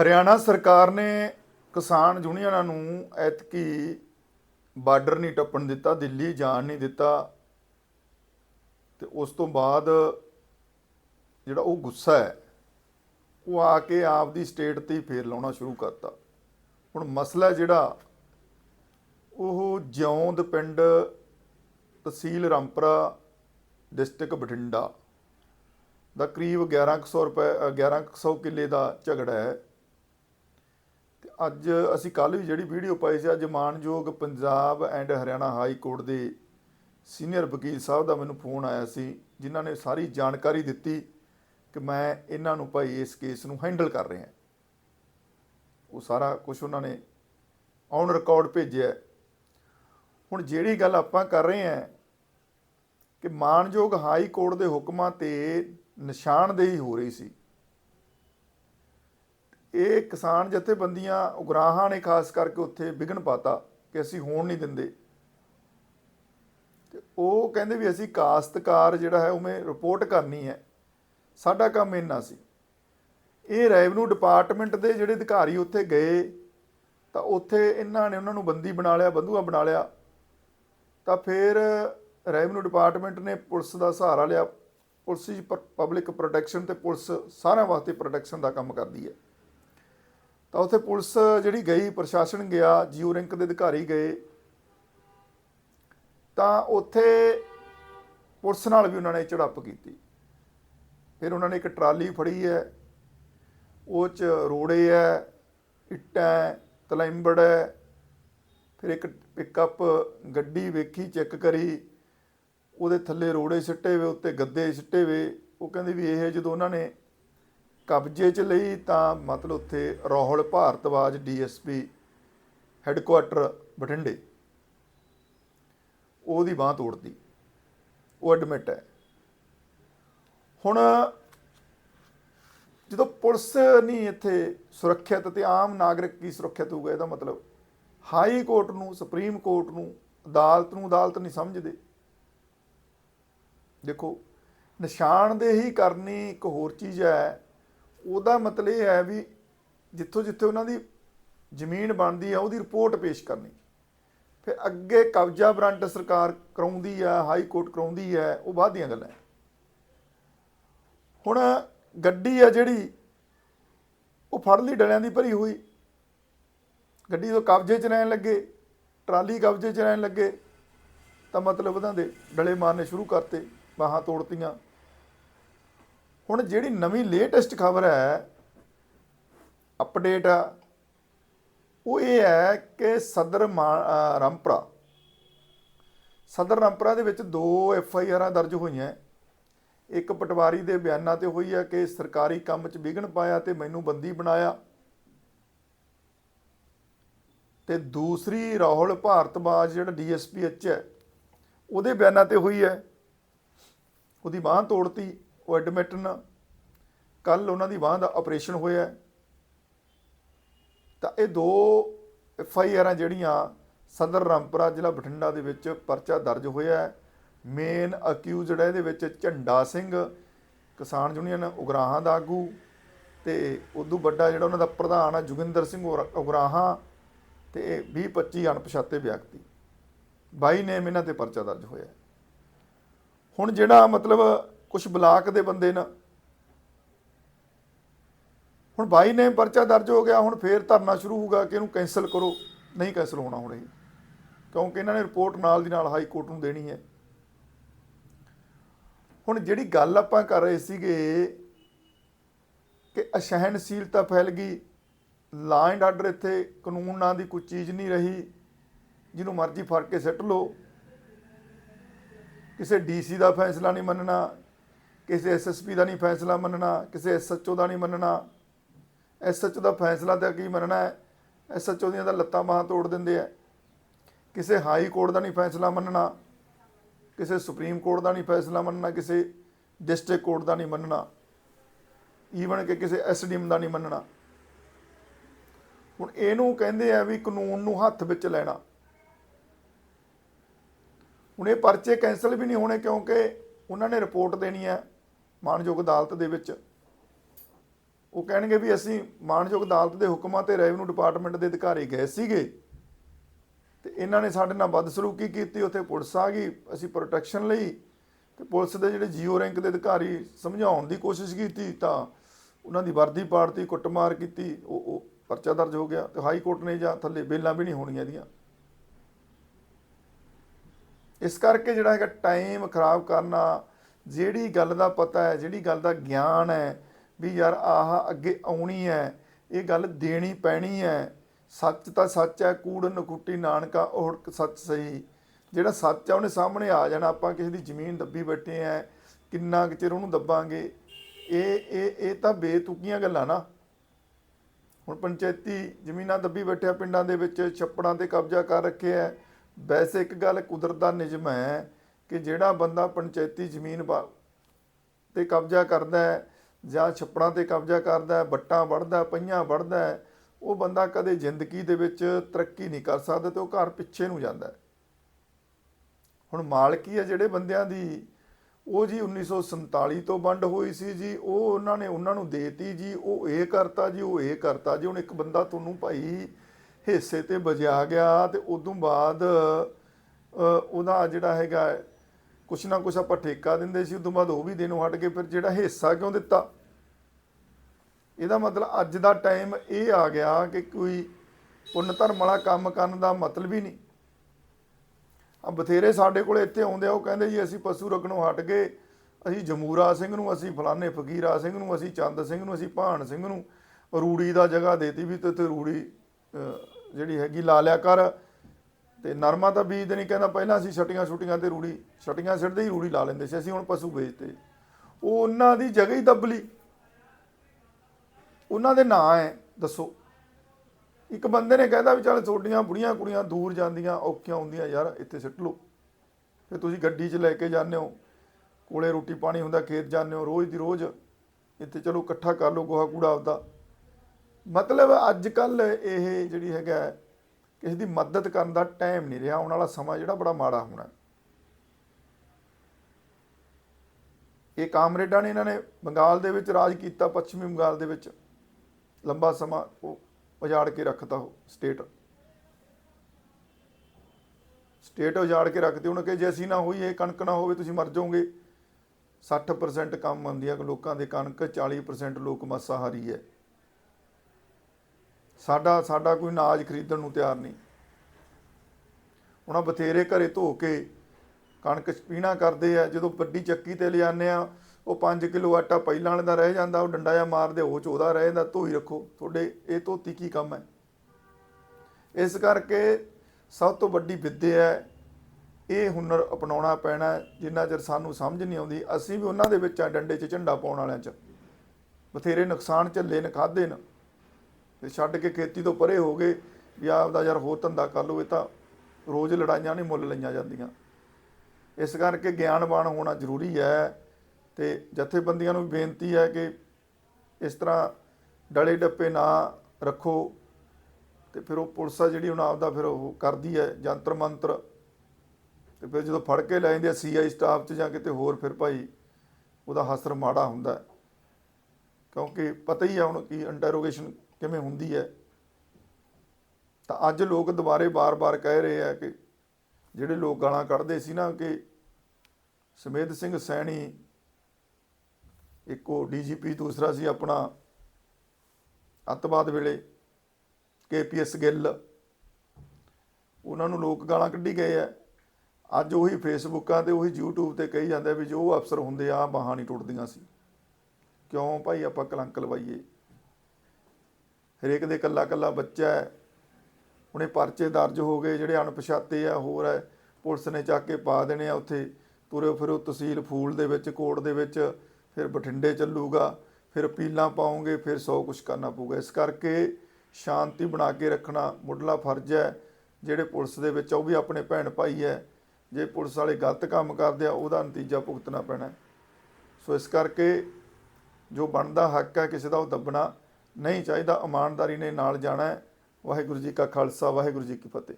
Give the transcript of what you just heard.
ਹਰਿਆਣਾ ਸਰਕਾਰ ਨੇ ਕਿਸਾਨ ਯੂਨੀਅਨਾਂ ਨੂੰ ਐਤਕੀ ਬਾਰਡਰ ਨਹੀਂ ਟੱਪਣ ਦਿੱਤਾ ਦਿੱਲੀ ਜਾਣ ਨਹੀਂ ਦਿੱਤਾ ਤੇ ਉਸ ਤੋਂ ਬਾਅਦ ਜਿਹੜਾ ਉਹ ਗੁੱਸਾ ਹੈ ਉਹ ਆ ਕੇ ਆਪ ਦੀ ਸਟੇਟ ਤੇ ਹੀ ਫੇਰ ਲਾਉਣਾ ਸ਼ੁਰੂ ਕਰਤਾ। ਹੁਣ ਮਸਲਾ ਜਿਹੜਾ ਉਹ ਜਿਉਂਦ ਪਿੰਡ ਤਹਿਸੀਲ ਰਾਮਪੁਰਾ ਡਿਸਟ੍ਰਿਕਟ ਬਠਿੰਡਾ ਦਾ ਕਰੀਬ 1100 ਰੁਪਏ ਅ, 1100 ਕਿੱਲੇ ਦਾ ਝਗੜਾ ਹੈ। ਤੇ ਅੱਜ ਅਸੀਂ ਕੱਲ ਵੀ ਜਿਹੜੀ ਵੀਡੀਓ ਪਾਈ ਸੀ, ਅੱਜ ਮਾਨਯੋਗ Punjab and Haryana high court ਦੇ ਸੀਨੀਅਰ ਵਕੀਲ ਸਾਹਿਬ ਦਾ ਮੈਨੂੰ ਫੋਨ ਆਇਆ ਸੀ, ਜਿਨ੍ਹਾਂ ਨੇ ਸਾਰੀ ਜਾਣਕਾਰੀ ਦਿੱਤੀ ਕਿ ਮੈਂ ਇਹਨਾਂ ਨੂੰ ਭਾਈ ਇਸ ਕੇਸ ਨੂੰ ਹੈਂਡਲ ਕਰ ਰਿਹਾ। ਉਹ ਸਾਰਾ ਕੁਝ ਉਹਨਾਂ ਨੇ ਔਨ ਰਿਕਾਰਡ ਭੇਜਿਆ ਹੁਣ ਜਿਹੜੀ ਗੱਲ ਆਪਾਂ ਕਰ ਰਹੇ ਹਾਂ ਕਿ ਮਾਨਯੋਗ ਹਾਈ ਕੋਰਟ ਦੇ ਹੁਕਮਾਂ ਤੇ ਨਿਸ਼ਾਨਦੇਹੀ ਹੋ ਰਹੀ ਸੀ ਇਹ ਕਿਸਾਨ ਜਥੇਬੰਦੀਆਂ, ਉਗਰਾਹਾਂ ਨੇ ਖਾਸ ਕਰਕੇ ਉੱਥੇ ਵਿਘਨ ਪਾਤਾ ਕਿ ਅਸੀਂ ਹੋਣ ਨਹੀਂ ਦਿੰਦੇ। ਤੇ ਉਹ ਕਹਿੰਦੇ ਵੀ ਅਸੀਂ ਕਾਸ਼ਤਕਾਰ ਜਿਹੜਾ ਹੈ, ਉਵੇਂ ਰਿਪੋਰਟ ਕਰਨੀ ਹੈ। ਸਾਡਾ ਕੰਮ ਇੰਨਾ ਸੀ। ਇਹ ਰੈਵਨਿਊ ਡਿਪਾਰਟਮੈਂਟ ਦੇ ਜਿਹੜੇ ਅਧਿਕਾਰੀ ਉੱਥੇ ਗਏ, ਤਾਂ ਉੱਥੇ ਇਹਨਾਂ ਨੇ ਉਹਨਾਂ ਨੂੰ ਬੰਦੀ ਬਣਾ ਲਿਆ ਬੰਦੂਆ ਬਣਾ ਲਿਆ। ਤਾਂ ਫਿਰ ਰੈਵਨਿਊ ਡਿਪਾਰਟਮੈਂਟ ਨੇ ਪੁਲਿਸ ਦਾ ਸਹਾਰਾ ਲਿਆ। ਪੁਲਿਸ ਜੀ ਪਬਲਿਕ ਪ੍ਰੋਟੈਕਸ਼ਨ ਤੇ ਪੁਲਿਸ ਸਾਰਿਆਂ ਵਾਸਤੇ ਪ੍ਰੋਟੈਕਸ਼ਨ ਦਾ ਕੰਮ ਕਰਦੀ ਹੈ। ਤਾਂ ਉੱਥੇ ਪੁਲਿਸ ਜਿਹੜੀ ਗਈ ਪ੍ਰਸ਼ਾਸਨ ਗਿਆ ਜੀਓ ਰਿੰਕ ਦੇ ਅਧਿਕਾਰੀ ਗਏ। ਤਾਂ ਉੱਥੇ ਪੁਲਿਸ ਨਾਲ ਵੀ ਉਹਨਾਂ ਨੇ ਝੜਪ ਕੀਤੀ। ਫਿਰ ਉਹਨਾਂ ਨੇ ਇੱਕ ਟਰਾਲੀ ਫੜੀ ਹੈ। ਉਹ ਚ ਰੋੜੇ ਹੈ ਇੱਟਾਂ ਹੈ, ਤਲੈਂਬੜ ਹੈ। ਫਿਰ ਇੱਕ ਪਿਕਅਪ ਗੱਡੀ ਵੇਖੀ ਚੈੱਕ ਕਰੀ। ਉਹਦੇ ਥੱਲੇ ਰੋੜੇ ਸਿੱਟੇ ਵੇ ਉੱਤੇ ਗੱਦੇ ਸਿੱਟੇ ਵੇ ਉਹ ਕਹਿੰਦੇ ਵੀ ਇਹ ਜਦੋਂ ਉਹਨਾਂ ਨੇ ਕਬਜ਼ੇ 'ਚ ਲਈ ਤਾਂ ਮਤਲਬ ਉੱਥੇ ਰੋਹਲ ਭਾਰਤਵਾਜ ਡੀਐਸਪੀ ਹੈੱਡਕੁਆਟਰ ਬਠਿੰਡੇ। ਉਹਦੀ ਬਾਹ ਤੋੜਦੀ ਉਹ ਐਡਮਿਟ ਹੈ। ਹੁਣ ਜਦੋਂ ਪੁਲਿਸ ਨਹੀਂ ਇੱਥੇ ਸੁਰੱਖਿਅਤ ਤੇ ਆਮ ਨਾਗਰਿਕ ਕੀ ਸੁਰੱਖਿਅਤ ਹੋਊਗਾ, ਇਹਦਾ ਮਤਲਬ ਹਾਈ ਕੋਰਟ ਨੂੰ, ਸੁਪਰੀਮ ਕੋਰਟ ਨੂੰ ਅਦਾਲਤ ਨੂੰ ਅਦਾਲਤ ਨਹੀਂ ਸਮਝਦੇ। ਦੇਖੋ, ਨਿਸ਼ਾਨਦੇਹੀ ਕਰਨੀ ਇੱਕ ਹੋਰ ਚੀਜ਼ ਹੈ ਉਹਦਾ ਮਤਲਬ ਇਹ ਹੈ ਵੀ ਜਿੱਥੋਂ ਜਿੱਥੇ ਉਹਨਾਂ ਦੀ ਜ਼ਮੀਨ ਬਣਦੀ ਹੈ ਉਹਦੀ ਰਿਪੋਰਟ ਪੇਸ਼ ਕਰਨੀ। ਫਿਰ ਅੱਗੇ ਕਬਜ਼ਾ ਬਰੰਟ ਸਰਕਾਰ ਕਰਾਉਂਦੀ ਹੈ ਹਾਈ ਕੋਰਟ ਕਰਾਉਂਦੀ ਹੈ ਉਹ ਬਾਅਦ ਦੀਆਂ ਗੱਲਾਂ ਹੁਣ ਗੱਡੀ ਆ ਜਿਹੜੀ, ਉਹ ਫੜ ਲਈ, ਡਲਿਆਂ ਦੀ ਭਰੀ ਹੋਈ। ਗੱਡੀ ਤੋਂ ਕਬਜ਼ੇ 'ਚ ਰਹਿਣ ਲੱਗੇ, ਟਰਾਲੀ ਕਬਜ਼ੇ 'ਚ ਰਹਿਣ ਲੱਗੇ। ਤਾਂ ਮਤਲਬ ਉਹਨਾਂ ਦੇ ਡਲੇ ਮਾਰਨੇ ਸ਼ੁਰੂ ਕਰਤੇ, ਬਾਹਾਂ ਤੋੜਤੀਆਂ। ਹੁਣ ਜਿਹੜੀ ਨਵੀਂ ਲੇਟੈਸਟ ਖਬਰ ਹੈ ਅਪਡੇਟ ਆ, ਉਹ ਇਹ ਹੈ ਕਿ ਸਦਰ ਮਾ- ਅਹ, ਰਾਮਪੁਰਾ, ਸਦਰ ਰਾਮਪੁਰਾ ਦੇ ਵਿੱਚ ਦੋ ਐਫ ਆਈ ਆਰਾਂ ਦਰਜ ਹੋਈਆਂ। ਇੱਕ ਪਟਵਾਰੀ ਦੇ ਬਿਆਨਾਂ ਤੇ ਹੋਈ ਹੈ ਕਿ ਸਰਕਾਰੀ ਕੰਮ 'ਚ ਵਿਘਨ ਪਾਇਆ ਤੇ ਮੈਨੂੰ ਬੰਦੀ ਬਣਾਇਆ। ਤੇ ਦੂਸਰੀ ਰਾਹੁਲ ਭਾਰਤਵਾਜ, ਜਿਹੜਾ ਡੀਐਸਪੀ ਐਚ ਹੈ, ਉਹਦੇ ਬਿਆਨਾਂ ਤੇ ਹੋਈ ਹੈ। ਉਹਦੀ ਬਾਹ ਤੋੜਤੀ। ਉਹ ਐਡਮਿਟ ਐਡਮਿਟਨ ਕੱਲ ਉਹਨਾਂ ਦੀ ਬਾਹ ਦਾ ਆਪਰੇਸ਼ਨ ਹੋਇਆ ਤਾਂ ਇਹ ਦੋ ਐਫ ਆਈ ਆਰਾਂ ਜਿਹੜੀਆਂ ਸਦਰ ਰਾਮਪੁਰਾ ਜ਼ਿਲ੍ਹਾ ਬਠਿੰਡਾ ਦੇ ਵਿੱਚ ਪਰਚਾ ਦਰਜ ਹੋਇਆ ਹੈ। ਮੇਨ ਅਕਿਊਜ਼ਡ ਹੈ ਇਹਦੇ ਵਿੱਚ ਝੰਡਾ ਸਿੰਘ, ਕਿਸਾਨ ਯੂਨੀਅਨ ਉਗਰਾਹਾਂ ਦਾ ਆਗੂ ਤੇ ਉਦੋਂ ਵੱਡਾ ਜਿਹੜਾ ਉਹਨਾਂ ਦਾ ਪ੍ਰਧਾਨ ਆ, ਜੋਗਿੰਦਰ ਸਿੰਘ ਉਰ- ਉਗਰਾਹਾਂ ਤੇ 20 25 ਅਣਪਛਾਤੇ ਵਿਅਕਤੀ। 22 ਨੇਮ ਇਹਨਾਂ ਤੇ ਪਰਚਾ ਦਰਜ ਹੋਇਆ ਹੁਣ ਜਿਹੜਾ ਮਤਲਬ ਕੁਝ ਬਲਾਕ ਦੇ ਬੰਦੇ ਨਾ। ਹੁਣ 22 ਨੇਮ ਪਰਚਾ ਦਰਜ ਹੋ ਗਿਆ, ਹੁਣ ਫੇਰ ਧਰਨਾ ਸ਼ੁਰੂ ਹੋਊਗਾ ਕਿ ਇਹਨੂੰ ਕੈਨਸਲ ਕਰੋ। ਨਹੀਂ ਕੈਨਸਲ ਹੋਣਾ ਹੁਣ ਇਹ। ਕਿਉਂਕਿ ਇਹਨਾਂ ਨੇ ਰਿਪੋਰਟ ਨਾਲ ਦੀ ਨਾਲ ਹਾਈ ਕੋਰਟ ਨੂੰ ਦੇਣੀ ਹੈ। ਹੁਣ ਜਿਹੜੀ ਗੱਲ ਆਪਾਂ ਕਰ ਰਹੇ ਸੀਗੇ ਕਿ ਅਸਹਿਣਸ਼ੀਲਤਾ ਫੈਲ ਗਈ। ਲਾ ਐਂਡ ਆਰਡਰ ਇੱਥੇ ਕਾਨੂੰਨ ਨਾਂ ਦੀ ਕੋਈ ਚੀਜ਼ ਨਹੀਂ ਰਹੀ। ਜਿਹਨੂੰ ਮਰਜ਼ੀ ਫੜ ਕੇ ਸਿੱਟ ਲਓ। ਕਿਸੇ ਡੀਸੀ ਦਾ ਫੈਸਲਾ ਨਹੀਂ ਮੰਨਣਾ। ਕਿਸੇ ਐਸਐਸਪੀ ਦਾ ਨਹੀਂ ਫੈਸਲਾ ਮੰਨਣਾ, ਕਿਸੇ ਐਸਐਚਓ ਦਾ ਨਹੀਂ ਮੰਨਣਾ। ਐਸਐਚਓ ਦਾ ਫੈਸਲਾ ਤਾਂ ਕੀ ਮੰਨਣਾ ਹੈ? ਐਸਐਚਓ ਦੀਆਂ ਤਾਂ ਲੱਤਾਂ ਬਾਹਾਂ ਤੋੜ ਦਿੰਦੇ ਆ। ਕਿਸੇ ਹਾਈ ਕੋਰਟ ਦਾ ਨਹੀਂ ਫੈਸਲਾ ਮੰਨਣਾ। ਕਿਸੇ ਸੁਪਰੀਮ ਕੋਰਟ ਦਾ ਨਹੀਂ ਫੈਸਲਾ ਮੰਨਣਾ। ਕਿਸੇ ਡਿਸਟ੍ਰਿਕਟ ਕੋਰਟ ਦਾ ਨਹੀਂ ਮੰਨਣਾ। ਈਵਨ ਕਿ ਕਿਸੇ ਐਸਡੀਐਮ ਦਾ ਨਹੀਂ ਮੰਨਣਾ। ਹੁਣ ਇਹਨੂੰ ਕਹਿੰਦੇ ਆ ਵੀ ਕਾਨੂੰਨ ਨੂੰ ਹੱਥ ਵਿੱਚ ਲੈਣਾ। ਹੁਣ ਇਹ ਪਰਚੇ ਕੈਂਸਲ ਵੀ ਨਹੀਂ ਹੋਣੇ ਕਿਉਂਕਿ ਉਹਨਾਂ ਨੇ ਰਿਪੋਰਟ ਦੇਣੀ ਹੈ। ਮਾਨਯੋਗ ਅਦਾਲਤ ਦੇ ਵਿੱਚ। ਉਹ ਕਹਿਣਗੇ ਵੀ ਅਸੀਂ ਮਾਨਯੋਗ ਅਦਾਲਤ ਦੇ ਹੁਕਮਾਂ ਤੇ ਰੈਵਨਿਊ ਡਿਪਾਰਟਮੈਂਟ ਦੇ ਅਧਿਕਾਰੀ ਗਏ ਸੀਗੇ। ਤੇ ਇਹਨਾਂ ਨੇ ਸਾਡੇ ਨਾਲ ਬਦਸਲੂਕੀ ਕੀਤੀ, ਉੱਥੇ ਪੁਲਿਸ ਆ ਗਈ, ਅਸੀਂ ਪ੍ਰੋਟੈਕਸ਼ਨ ਲਈ। ਤੇ ਪੁਲਿਸ ਦੇ ਜਿਹੜੇ ਜੀਓ ਰੈਂਕ ਦੇ ਅਧਿਕਾਰੀ ਸਮਝਾਉਣ ਦੀ ਕੋਸ਼ਿਸ਼ ਕੀਤੀ ਤਾਂ ਉਹਨਾਂ ਦੀ ਵਰਦੀ ਪਾੜਤੀ, ਕੁੱਟਮਾਰ ਕੀਤੀ, ਉਹ ਉਹ ਪਰਚਾ ਦਰਜ ਹੋ ਗਿਆ ਤੇ ਹਾਈ ਕੋਰਟ ਨੇ ਜਾਂ ਥੱਲੇ ਬੇਲਾਂ ਵੀ ਨਹੀਂ ਹੋਣੀਆਂ ਇਹਦੀਆਂ। ਇਸ ਕਰਕੇ ਜਿਹੜਾ ਹੈਗਾ ਟਾਈਮ ਖਰਾਬ ਕਰਨਾ ਜਿਹੜੀ ਗੱਲ ਦਾ ਪਤਾ ਹੈ, ਜਿਹੜੀ ਗੱਲ ਦਾ ਗਿਆਨ ਹੈ ਵੀ ਯਾਰ ਆਹ ਅੱਗੇ ਆਉਣੀ ਹੈ, ਇਹ ਗੱਲ ਦੇਣੀ ਪੈਣੀ ਹੈ। ਸੱਚ ਤਾਂ ਸੱਚ ਹੈ, ਕੂੜ, ਨਕੂਟੀ, ਨਾਨਕਾ, ਉਹ ਸੱਚ ਸਹੀ। ਜਿਹੜਾ ਸੱਚ ਆ, ਉਹਨੇ ਸਾਹਮਣੇ ਆ ਜਾਣਾ। ਆਪਾਂ ਕਿਸੇ ਦੀ ਜ਼ਮੀਨ ਦੱਬੀ ਬੈਠੇ ਆ, ਕਿੰਨਾ ਕੁ ਚਿਰ ਉਹਨੂੰ ਦੱਬਾਂਗੇ? ਇਹ ਇਹ ਇਹ ਤਾਂ ਬੇਤੁਕੀਆਂ ਗੱਲਾਂ ਨਾ। ਹੁਣ ਪੰਚਾਇਤੀ ਜ਼ਮੀਨਾਂ ਦੱਬੀ ਬੈਠਿਆ ਪਿੰਡਾਂ ਦੇ ਵਿੱਚ, ਛੱਪੜਾਂ ਤੇ ਕਬਜ਼ਾ ਕਰ ਰੱਖਿਆ। ਹੈ ਵੈਸੇ ਇੱਕ ਗੱਲ ਕੁਦਰਤ ਦਾ ਨਿਯਮ ਹੈ ਕਿ ਜਿਹੜਾ ਬੰਦਾ ਪੰਚਾਇਤੀ ਜ਼ਮੀਨ ਵਾ- ਤੇ ਕਬਜ਼ਾ ਕਰਦਾ ਹੈ ਜਾਂ ਛੱਪੜਾਂ ਤੇ ਕਬਜ਼ਾ ਕਰਦਾ ਹੈ ਬੱਟਾਂ ਵੜਦਾ ਹੈ, ਪਈਆਂ ਵੜਦਾ ਹੈ ਉਹ ਬੰਦਾ ਕਦੇ ਜ਼ਿੰਦਗੀ ਦੇ ਵਿੱਚ ਤਰੱਕੀ ਨਹੀਂ ਕਰ ਸਕਦਾ ਤੇ ਉਹ ਘਰ ਪਿੱਛੇ ਨੂੰ ਜਾਂਦਾ ਹੁਣ ਮਾਲਕੀ ਹੈ ਜਿਹੜੇ ਬੰਦਿਆਂ ਦੀ। ਉਹ ਜੀ 1947 ਤੋਂ ਵੰਡ ਹੋਈ ਸੀ ਜੀ ਉਹ ਉਹਨਾਂ ਨੇ ਉਹਨਾਂ ਨੂੰ ਦੇਤੀ ਜੀ ਉਹ ਇਹ ਕਰਤਾ ਜੀ ਉਹ ਇਹ ਕਰਤਾ ਜੀ ਹੁਣ ਇੱਕ ਬੰਦਾ ਤੁਹਾਨੂੰ ਭਾਈ ਹਿੱਸੇ ਤੇ ਵਜਿਆ ਗਿਆ ਤੇ ਉਦੋਂ ਬਾਅਦ ਉਹਦਾ ਜਿਹੜਾ ਹੈਗਾ ਕੁਛ ਨਾ ਕੁਛ ਆਪਾਂ ਠੇਕਾ ਦਿੰਦੇ ਸੀ ਉਦੋਂ ਬਾਅਦ ਉਹ ਵੀ ਦੇਣੋਂ ਹਟ ਕੇ ਫਿਰ ਜਿਹੜਾ ਹਿੱਸਾ ਕਿਉਂ ਦਿੱਤਾ? ਇਹਦਾ ਮਤਲਬ ਅੱਜ ਦਾ ਟਾਈਮ ਇਹ ਆ ਗਿਆ ਕਿ ਕੋਈ ਪੁੰਨ ਧਰਮ ਵਾਲਾ ਕੰਮ ਕਰਨ ਦਾ ਮਤਲਬ ਹੀ ਨਹੀਂ। ਆ ਬਥੇਰੇ ਸਾਡੇ ਕੋਲ ਇੱਥੇ ਆਉਂਦੇ ਆ, ਉਹ ਕਹਿੰਦੇ ਜੀ ਅਸੀਂ ਪਸ਼ੂ ਰੱਖਣੋਂ ਹਟ ਗਏ, ਅਸੀਂ ਜਮੂਰਾ ਸਿੰਘ ਨੂੰ, ਅਸੀਂ ਫਲਾਣੇ ਫਕੀਰਾ ਸਿੰਘ ਨੂੰ, ਅਸੀਂ ਚੰਦ ਸਿੰਘ ਨੂੰ, ਅਸੀਂ ਭਾਣ ਸਿੰਘ ਨੂੰ, ਰੂੜੀ ਦਾ ਜਗ੍ਹਾ ਦੇਤੀ ਵੀ ਤੇ ਰੂੜੀ ਜਿਹੜੀ ਹੈਗੀ ਲਾ ਲਿਆ ਕਰ। ਤੇ ਨਰਮਾ ਤਾਂ ਬੀਜਦੇ ਨਹੀਂ ਕਹਿੰਦਾ ਪਹਿਲਾਂ ਅਸੀਂ ਛਟੀਆਂ ਛੁਟੀਆਂ ਤੇ ਰੂੜੀ, ਛਟੀਆਂ ਸਿੱਟਦੇ ਹੀ ਰੂੜੀ ਲਾ ਲੈਂਦੇ ਸੀ, ਅਸੀਂ ਹੁਣ ਪਸ਼ੂ ਵੇਚਦੇ। ਉਹ ਉਹਨਾਂ ਦੀ ਜਗ੍ਹਾ ਹੀ ਦੱਬ ਲਈ। ਉਹਨਾਂ ਦੇ ਨਾਂ ਹੈ ਦੱਸੋ। ਇੱਕ ਬੰਦੇ ਨੇ ਕਹਿੰਦਾ ਵੀ ਚੱਲ ਤੁਹਾਡੀਆਂ ਬੁੜੀਆਂ ਕੁੜੀਆਂ ਦੂਰ ਜਾਂਦੀਆਂ, ਔਖੀਆਂ ਹੁੰਦੀਆਂ, ਯਾਰ ਇੱਥੇ ਸਿੱਟ ਲਓ। ਫਿਰ ਤੁਸੀਂ ਗੱਡੀ 'ਚ ਲੈ ਕੇ ਜਾਂਦੇ ਹੋ, ਕੋਲੇ ਰੋਟੀ ਪਾਣੀ ਹੁੰਦਾ, ਖੇਤ ਜਾਂਦੇ ਹੋ, ਰੋਜ਼ ਦੀ ਰੋਜ਼ ਇੱਥੇ ਚਲੋ ਇਕੱਠਾ ਕਰ ਲਓ, ਗੋਹਾ ਕੂੜਾ ਆਪਦਾ। ਮਤਲਬ ਅੱਜ ਕੱਲ ਇਹ ਜਿਹੜੀ ਹੈਗਾ ਕਿਸੇ ਦੀ ਮਦਦ ਕਰਨ ਦਾ ਟਾਈਮ ਨਹੀਂ ਰਿਹਾ, ਆਉਣ ਵਾਲਾ ਸਮਾਂ ਜਿਹੜਾ ਬੜਾ ਮਾੜਾ ਹੋਣਾ। ਇਹ ਕਾਮਰੇਡਾਂ ਨੇ ਇਹਨਾਂ ਨੇ ਬੰਗਾਲ ਦੇ ਵਿੱਚ ਰਾਜ ਕੀਤਾ, ਪੱਛਮੀ ਬੰਗਾਲ ਦੇ ਵਿੱਚ। ਲੰਬਾ ਸਮਾਂ ਉਹ ਉਜਾੜ ਕੇ ਰੱਖਤਾ ਉਹ ਸਟੇਟ। ਸਟੇਟ ਉਜਾੜ ਕੇ ਰੱਖਦੇ ਉਹਨਾਂ ਕਿ ਜੇ ਅਸੀਂ ਨਾ ਹੋਈ ਇਹ ਕਣਕ ਨਾ ਹੋਵੇ, ਤੁਸੀਂ ਮਰ ਜਾਓਗੇ। 60% ਕੰਮ ਆਉਂਦੀ ਹੈ ਲੋਕਾਂ ਦੇ ਕਣਕ 40% ਲੋਕ ਮਾਸਾਹਾਰੀ ਹੈ। ਸਾਡਾ ਸਾਡਾ ਕੋਈ ਅਨਾਜ ਖਰੀਦਣ ਨੂੰ ਤਿਆਰ ਨਹੀਂ। ਉਹਨਾਂ ਬਥੇਰੇ ਘਰੇ ਧੋ ਕੇ ਕਣਕ ਪੀਣਾ ਕਰਦੇ ਆ, ਜਦੋਂ ਵੱਡੀ ਚੱਕੀ ਤੇ ਲਿਆਉਂਦੇ ਆ, ਉਹ 5 ਕਿਲੋ ਆਟਾ ਪਹਿਲਾਂ ਵਾਲੇ ਦਾ ਰਹਿ ਜਾਂਦਾ, ਉਹ ਡੰਡਾ ਜਿਹਾ ਮਾਰਦੇ, ਉਹ ਚੋਦਾ ਰਹਿ ਜਾਂਦਾ, ਧੋਈ ਰੱਖੋ। ਤੁਹਾਡੇ ਇਹ ਧੋਤੀ ਕੀ ਕੰਮ ਹੈ? ਇਸ ਕਰਕੇ ਸਭ ਤੋਂ ਵੱਡੀ ਵਿੱਦਿਆ ਹੈ, ਇਹ ਹੁਨਰ ਅਪਣਾਉਣਾ ਪੈਣਾ ਜਿੰਨਾ ਚਿਰ ਸਾਨੂੰ ਸਮਝ ਨਹੀਂ ਆਉਂਦੀ। ਅਸੀਂ ਵੀ ਉਹਨਾਂ ਦੇ ਵਿੱਚ ਆ ਡੰਡੇ 'ਚ ਝੰਡਾ ਪਾਉਣ ਵਾਲਿਆਂ 'ਚ। ਬਥੇਰੇ ਨੁਕਸਾਨ ਝੱਲੇ ਨੇ ਖਾਦੇ ਨੇ। ਤੇ ਛੱਡ ਕੇ ਖੇਤੀ ਤੋਂ ਪਰੇ ਹੋ ਗਏ ਵੀ ਆਪਦਾ ਯਾਰ ਹੋਰ ਧੰਦਾ ਕਰ ਲਓ, ਇਹ ਤਾਂ ਰੋਜ਼ ਲੜਾਈਆਂ ਨਹੀਂ ਮੁੱਲ ਲਈਆਂ ਜਾਂਦੀਆਂ। ਇਸ ਕਰਕੇ ਗਿਆਨਵਾਨ ਹੋਣਾ ਜ਼ਰੂਰੀ ਹੈ ਤੇ ਜਥੇਬੰਦੀਆਂ ਨੂੰ ਵੀ ਬੇਨਤੀ ਹੈ ਕਿ ਇਸ ਤਰ੍ਹਾਂ ਡਲੇ ਡੱਪੇ ਨਾ ਰੱਖੋ ਤੇ ਫਿਰ ਉਹ ਪੁਲਿਸ ਆ ਜਿਹੜੀ ਹੁਣ ਆਪਦਾ ਫਿਰ ਉਹ ਕਰਦੀ ਹੈ ਜੰਤਰ ਮੰਤਰ। ਤੇ ਫਿਰ ਜਦੋਂ ਫੜ ਕੇ ਲੈ ਜਾਂਦੇ ਆ ਸੀਆਈ ਸਟਾਫ 'ਚ ਜਾਂ ਕਿਤੇ ਹੋਰ ਫਿਰ ਭਾਈ ਉਹਦਾ ਹਸਰ ਮਾੜਾ ਹੁੰਦਾ। ਕਿਉਂਕਿ ਪਤਾ ਹੀ ਆ ਹੁਣ ਕੀ ਇੰਟਰੋਗੇਸ਼ਨ ਕਿਵੇਂ ਹੁੰਦੀ ਹੈ? ਤਾਂ ਅੱਜ ਲੋਕ ਦੁਬਾਰੇ ਬਾਰ-ਬਾਰ ਕਹਿ ਰਹੇ ਆ ਕਿ ਜਿਹੜੇ ਲੋਕ ਗਾਲਾਂ ਕੱਢਦੇ ਸੀ ਨਾ ਕਿ ਸਮੇਧ ਸਿੰਘ ਸੈਣੀ, ਇੱਕੋ ਡੀਜੀਪੀ ਦੂਸਰਾ ਸੀ ਆਪਣਾ ਅੱਤਵਾਦ ਵੇਲੇ ਕੇਪੀਐਸ ਗਿੱਲ। ਉਹਨਾਂ ਨੂੰ ਲੋਕ ਗਾਲਾਂ ਕੱਢੀ ਗਏ ਆ। ਅੱਜ ਉਹੀ ਫੇਸਬੁੱਕਾਂ ਤੇ ਉਹੀ YouTube ਤੇ ਕਹੀ ਜਾਂਦਾ ਵੀ ਜੋ ਅਫਸਰ ਹੁੰਦੇ ਆ ਬਾਹਾਂ ਨਹੀਂ ਟੁੱਟਦੀਆਂ ਸੀ। ਕਿਉਂ ਭਾਈ ਆਪਾਂ ਕਲੰਕ ਲਵਾਈਏ? ਹਰੇਕ ਦੇ ਕੱਲਾ ਕੱਲਾ ਬੱਚਾ ਹੈ। ਹੁਣੇ ਪਰਚੇ ਦਰਜ ਹੋ ਗਏ, ਜਿਹੜੇ ਅਣਪਛਾਤੇ ਆ, ਹੋਰ ਹੈ। ਪੁਲਿਸ ਨੇ ਚੱਕ ਕੇ ਪਾ ਦੇਣੇ ਆ ਉੱਥੇ। ਤੁਰੇ ਫਿਰ ਉਹ ਤਹਿਸੀਲ ਫੂਲ ਦੇ ਵਿੱਚ ਕੋਟ ਦੇ ਵਿੱਚ। ਫਿਰ ਬਠਿੰਡੇ ਚੱਲੂਗਾ। ਫਿਰ ਅਪੀਲਾਂ ਪਾਉਂਗੇ, ਫਿਰ ਸੌ ਕੁਛ ਕਰਨਾ ਪਊਗਾ। ਇਸ ਕਰਕੇ ਸ਼ਾਂਤੀ ਬਣਾ ਕੇ ਰੱਖਣਾ ਮੁੱਢਲਾ ਫਰਜ਼ ਹੈ। ਜਿਹੜੇ ਪੁਲਿਸ ਦੇ ਵਿੱਚ ਉਹ ਵੀ ਆਪਣੇ ਭੈਣ ਭਾਈ ਹੈ। ਜੇ ਪੁਲਿਸ ਵਾਲੇ ਗਲਤ ਕੰਮ ਕਰਦੇ ਆ, ਉਹਦਾ ਨਤੀਜਾ ਭੁਗਤਣਾ ਪੈਣਾ। ਸੋ ਇਸ ਕਰਕੇ ਜੋ ਬਣਦਾ ਹੱਕ ਹੈ, ਕਿਸੇ ਦਾ ਉਹ ਦੱਬਣਾ। ਨਹੀਂ ਚਾਹੀਦਾ, ਇਮਾਨਦਾਰੀ ਨੇ ਨਾਲ ਜਾਣਾ ਹੈ। ਵਾਹਿਗੁਰੂ ਜੀ ਕਾ ਖਾਲਸਾ, ਵਾਹਿਗੁਰੂ ਜੀ ਕੀ ਫਤਿਹ।